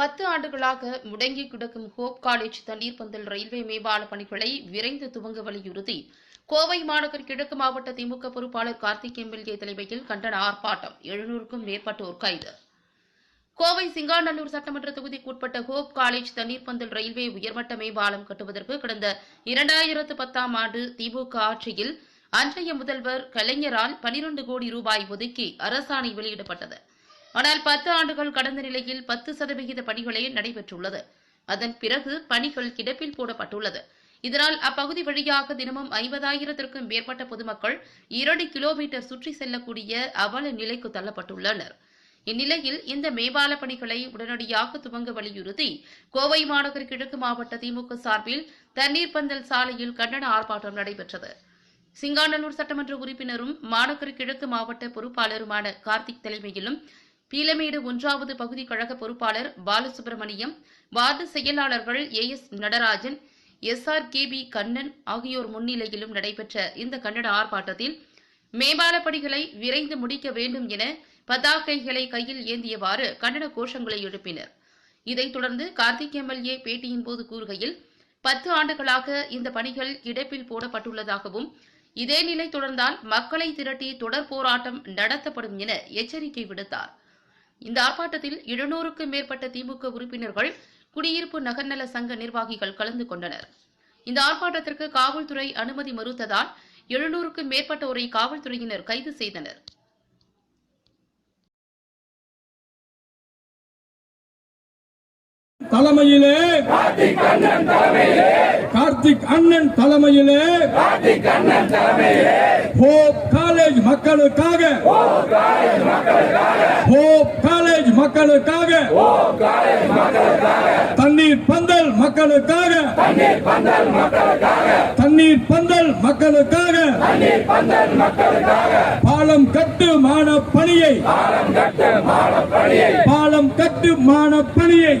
பத்து ஆண்டுகளாக முடங்கி கிடக்கும் ஹோப் காலேஜ் தண்ணீர் பந்தல் ரயில்வே மேம்பால பணிகளை விரைந்து துவங்க வலியுறுத்தி கோவை மாநகர் கிழக்கு மாவட்ட திமுக பொறுப்பாளர் கார்த்திக் எம்எல்ஏ தலைமையில் கண்டன ஆர்ப்பாட்டம். எழுநூறுக்கும் மேற்பட்டோர் கைது. கோவை சிங்காநல்லூர் சட்டமன்ற தொகுதிக்குட்பட்ட ஹோப் காலேஜ் தண்ணீர் பந்தல் ரயில்வே உயர்மட்ட மேம்பாலம் கட்டுவதற்கு கடந்த இரண்டாயிரத்து பத்தாம் ஆண்டு திமுக ஆட்சியில் அன்றைய முதல்வர் கலைஞரால் பனிரண்டு கோடி ரூபாய் ஒதுக்கி அரசாணை வெளியிடப்பட்டது. ஆனால் பத்து ஆண்டுகள் கடந்த நிலையில் பத்து சதவிகித பணிகளே நடைபெற்றுள்ளது. அதன் பிறகு பணிகள் கிடப்பில் போடப்பட்டுள்ளது. இதனால் அப்பகுதி வழியாக தினமும் ஐம்பதாயிரத்திற்கும் மேற்பட்ட பொதுமக்கள் இரண்டு கிலோமீட்டர் சுற்றி செல்லக்கூடிய அவல நிலைக்கு தள்ளப்பட்டுள்ளனர். இந்நிலையில் இந்த மேம்பால பணிகளை உடனடியாக துவங்க வலியுறுத்தி கோவை மாநகர் கிழக்கு மாவட்ட திமுக சார்பில் தண்ணீர் பந்தல் சாலையில் கண்டன ஆர்ப்பாட்டம் நடைபெற்றது. சிங்காநல்லூர் சட்டமன்ற உறுப்பினரும் மாநகர் கிழக்கு மாவட்ட பொறுப்பாளருமான கார்த்திக் தலைமையிலும் பீலமேடு ஒன்றாவது பகுதி கழக பொறுப்பாளர் பாலசுப்ரமணியம் வார்டு செயலாளர்கள் A S Natarajan S R K P Kannan ஆகியோர் முன்னிலையிலும் நடைபெற்ற இந்த கண்டன ஆர்ப்பாட்டத்தில் மேம்பால பணிகளை விரைந்து முடிக்க வேண்டும் என பதாகைகளை கையில் ஏந்தியவாறு கண்டன கோஷங்களை எழுப்பினர். இதைத் தொடர்ந்து கார்த்திக் எம்எல்ஏ பேட்டியின் போது கூறுகையில் பத்து ஆண்டுகளாக இந்த பணிகள் கிடப்பில் போடப்பட்டுள்ளதாகவும் இதே நிலை தொடர்ந்தால் மக்களை திரட்டி தொடர் போராட்டம் நடத்தப்படும் என எச்சரிக்கை விடுத்தார். இந்த ஆர்ப்பாட்டத்தில் எழுநூறுக்கும் மேற்பட்ட திமுக உறுப்பினர்கள் குடியிருப்பு நகர்நல சங்க நிர்வாகிகள் கலந்து கொண்டனர். இந்த ஆர்ப்பாட்டத்திற்கு காவல்துறை அனுமதி மறுத்ததால் எழுநூறுக்கும் மேற்பட்டோரை காவல்துறையினர் கைது செய்தனர். தலைமையிலே கார்த்திக் அண்ணன் தலைமையிலே காலேஜ் மக்களுக்காக. ஹோப் காலேஜ் மக்களுக்காக. தண்ணீர் பந்தல் மக்களுக்காக. தண்ணீர் பந்தல் மக்களுக்காக. பாலம் கட்டுமான பணியை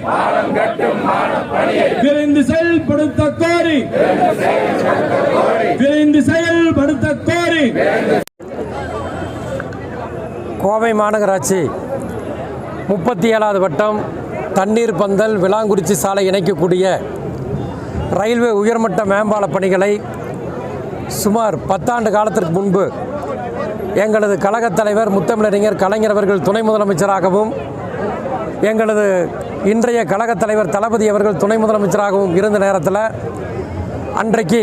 பாலம் கட்டுமான பணியை கோவை மாநகராட்சி முப்பத்தி ஏழாவது வட்டம் தண்ணீர் பந்தல் விளாங்குறிச்சி சாலை இணைக்கக்கூடிய ரயில்வே உயர்மட்ட மேம்பால பணிகளை சுமார் பத்தாண்டு காலத்திற்கு முன்பு எங்களது கழகத் தலைவர் முத்தமிழறிஞர் கலைஞர் அவர்கள் துணை முதலமைச்சராகவும் எங்களது இன்றைய கழகத் தலைவர் தளபதி அவர்கள் துணை முதலமைச்சராகவும் இருந்த நேரத்தில் அன்றைக்கு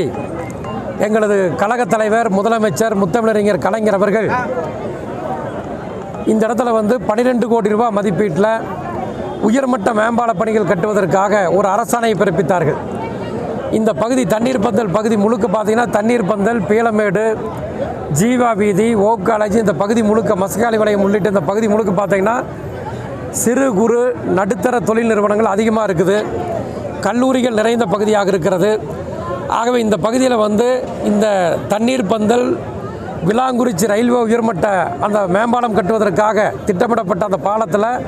எங்களது கழகத் தலைவர் முதலமைச்சர் முத்தமிழறிஞர் கலைஞர் அவர்கள் இந்த இடத்துல வந்து 12 கோடி ரூபாய் மதிப்பீட்டில் உயர்மட்ட மேம்பால பணிகள் கட்டுவதற்காக ஒரு அரசாணையை பிறப்பித்தார்கள். இந்த பகுதி தண்ணீர் பந்தல் பகுதி முழுக்க பார்த்தீங்கன்னா தண்ணீர் பந்தல் பீளமேடு ஜீவா வீதி ஓக் காலேஜ் இந்த பகுதி முழுக்க மசகாலி வளையம் உள்ளிட்ட இந்த பகுதி முழுக்க பார்த்தீங்கன்னா சிறு குறு நடுத்தர தொழில் நிறுவனங்கள் அதிகமாக இருக்குது. கல்லூரிகள் நிறைந்த பகுதியாக இருக்கிறது. ஆகவே இந்த பகுதியில் வந்து இந்த தண்ணீர் பந்தல் விலாங்குறிச்சி ரயில்வே உயர்மட்ட அந்த மேம்பாலம் கட்டுவதற்காக திட்டமிடப்பட்ட அந்த பாலத்தில்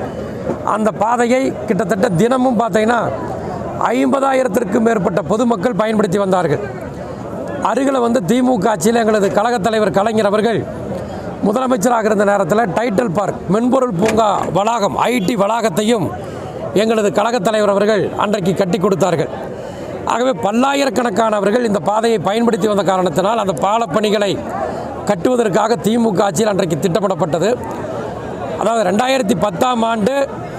அந்த பாதையை கிட்டத்தட்ட தினமும் பார்த்தீங்கன்னா ஐம்பதாயிரத்திற்கும் மேற்பட்ட பொதுமக்கள் பயன்படுத்தி வந்தார்கள். அருகில் வந்து திமுக ஆட்சியில் எங்களது கழகத் தலைவர் கலைஞர் அவர்கள் முதலமைச்சராக இருந்த நேரத்தில் டைட்டில் பார்க் மென்பொருள் பூங்கா வளாகம் ஐடி வளாகத்தையும் எங்களது கழகத் தலைவர் அவர்கள் அன்றைக்கு கட்டி கொடுத்தார்கள். ஆகவே பல்லாயிரக்கணக்கானவர்கள் இந்த பாதையை பயன்படுத்தி வந்த காரணத்தினால் அந்த பாலப்பணிகளை கட்டுவதற்காக திமுக ஆட்சியில் அன்றைக்கு திட்டமிடப்பட்டது. அதாவது ரெண்டாயிரத்தி பத்தாம் ஆண்டு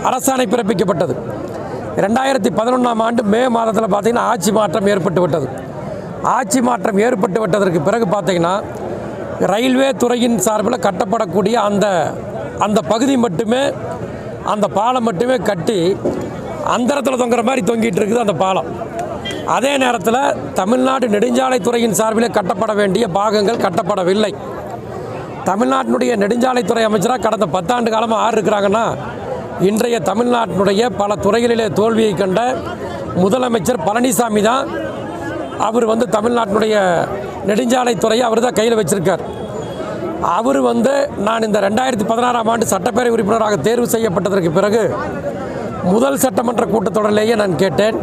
அரசாணை பிறப்பிக்கப்பட்டது. ரெண்டாயிரத்தி பதினொன்றாம் ஆண்டு மே மாதத்தில் பார்த்திங்கன்னா ஆட்சி மாற்றம் ஏற்பட்டு விட்டது. ஆட்சி மாற்றம் ஏற்பட்டு விட்டதற்கு பிறகு பார்த்திங்கன்னா ரயில்வே துறையின் சார்பில் கட்டப்படக்கூடிய அந்த அந்த பகுதி மட்டுமே அந்த பாலம் மட்டுமே கட்டி அந்தரத்தில் தொங்குற மாதிரி தொங்கிட்டு இருக்குது அந்த பாலம். அதே நேரத்தில் தமிழ்நாடு நெடுஞ்சாலைத்துறையின் சார்பில் கட்டப்பட வேண்டிய பாகங்கள் கட்டப்படவில்லை. தமிழ்நாட்டினுடைய நெடுஞ்சாலைத்துறை அமைச்சராக கடந்த பத்தாண்டு காலமாக ஆறு இருக்கிறாங்கன்னா இன்றைய தமிழ்நாட்டினுடைய பல துறைகளிலே தோல்வியை கண்ட முதலமைச்சர் பழனிசாமி தான். அவர் வந்து தமிழ்நாட்டினுடைய நெடுஞ்சாலைத்துறையை அவர் தான் கையில் வச்சிருக்கார். அவர் வந்து நான் இந்த ரெண்டாயிரத்தி பதினாறாம் ஆண்டு சட்டப்பேரவை உறுப்பினராக தேர்வு செய்யப்பட்டதற்கு பிறகு முதல் சட்டமன்ற கூட்டத்தொடரிலேயே நான் கேட்டேன்.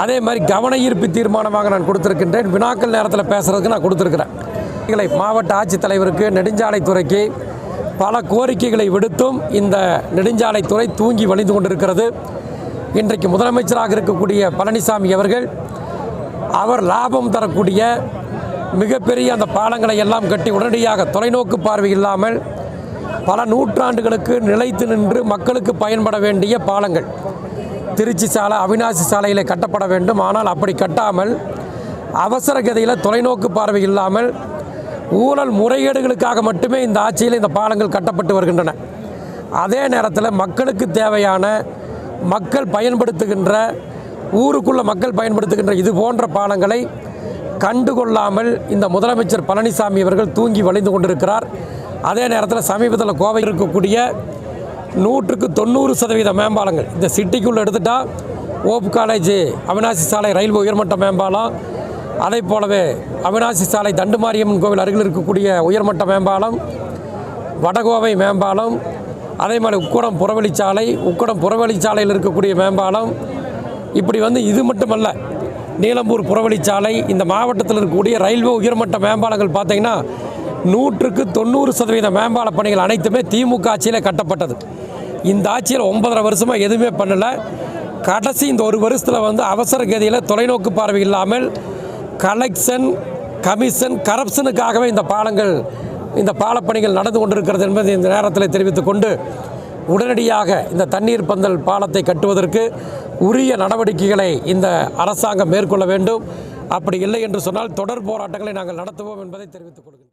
அதே மாதிரி கவன ஈர்ப்பு தீர்மானமாக நான் கொடுத்துருக்கின்றேன். வினாக்கள் நேரத்தில் பேசுகிறதுக்கு நான் கொடுத்துருக்கிறேன். இதை மாவட்ட ஆட்சித்தலைவருக்கு நெடுஞ்சாலைத்துறைக்கு பல கோரிக்கைகளை விடுத்தும் இந்த நெடுஞ்சாலைத்துறை தூங்கி வழிந்து கொண்டிருக்கிறது. இன்றைக்கு முதலமைச்சராக இருக்கக்கூடிய பழனிசாமி அவர்கள் அவர் லாபம் தரக்கூடிய மிகப்பெரிய அந்த பாலங்களை எல்லாம் கட்டி உடனடியாக தொலைநோக்கு பார்வை இல்லாமல் பல நூற்றாண்டுகளுக்கு நிலைத்து நின்று மக்களுக்கு பயன்பட வேண்டிய பாலங்கள். திருச்சி சாலை அவினாசி சாலையில் கட்டப்பட வேண்டும். ஆனால் அப்படி கட்டாமல் அவசர கதையில் தொலைநோக்கு பார்வை இல்லாமல் ஊழல் முறைகேடுகளுக்காக மட்டுமே இந்த ஆட்சியில் இந்த பாலங்கள் கட்டப்பட்டு வருகின்றன. அதே நேரத்தில் மக்களுக்கு தேவையான மக்கள் பயன்படுத்துகின்ற ஊருக்குள்ள மக்கள் பயன்படுத்துகின்ற இது போன்ற பாலங்களை கண்டுகொள்ளாமல் இந்த முதலமைச்சர் பழனிசாமி அவர்கள் தூங்கி வழிந்து கொண்டிருக்கிறார். அதே நேரத்தில் சமீபத்தில் கோவை இருக்கக்கூடிய நூற்றுக்கு தொண்ணூறு சதவீத மேம்பாலங்கள். இந்த சிட்டிக்குள்ளே எடுத்துட்டால் ஓப் காலேஜ் அவினாசி சாலை ரயில்வே உயர்மட்ட மேம்பாலம் அதே போலவே அவினாசி சாலை தண்டுமாரியம்மன் கோவில் அருகில் இருக்கக்கூடிய உயர்மட்ட மேம்பாலம் வடகோவை மேம்பாலம் அதே மாதிரி உக்கடம் புறவழிச்சாலை உக்கடம் புறவழிச்சாலையில் இருக்கக்கூடிய மேம்பாலம். இப்படி வந்து இது மட்டுமல்ல நீலம்பூர் புறவழிச்சாலை இந்த மாவட்டத்தில் இருக்கக்கூடிய ரயில்வே உயர்மட்ட மேம்பாலங்கள் பார்த்தீங்கன்னா நூற்றுக்கு தொண்ணூறு சதவீத மேம்பால பணிகள் அனைத்துமே திமுக ஆட்சியில் கட்டப்பட்டது. இந்த ஆட்சியில் ஒன்பதரை வருஷமாக எதுவுமே பண்ணலை. கடைசி இந்த ஒரு வருஷத்தில் வந்து அவசர கதியில் தொலைநோக்கு பார்வை இல்லாமல் கலெக்ஷன் கமிஷன் கரப்ஷனுக்காகவே இந்த பாலங்கள் இந்த பாலப்பணிகள் நடந்து கொண்டிருக்கிறது என்பதை இந்த நேரத்தில் தெரிவித்துக் கொண்டு உடனடியாக இந்த தண்ணீர் பந்தல் பாலத்தை கட்டுவதற்கு உரிய நடவடிக்கைகளை இந்த அரசாங்கம் மேற்கொள்ள வேண்டும். அப்படி இல்லை என்று சொன்னால் தொடர் போராட்டங்களை நாங்கள் நடத்துவோம் என்பதை தெரிவித்துக் கொள்கிறேன்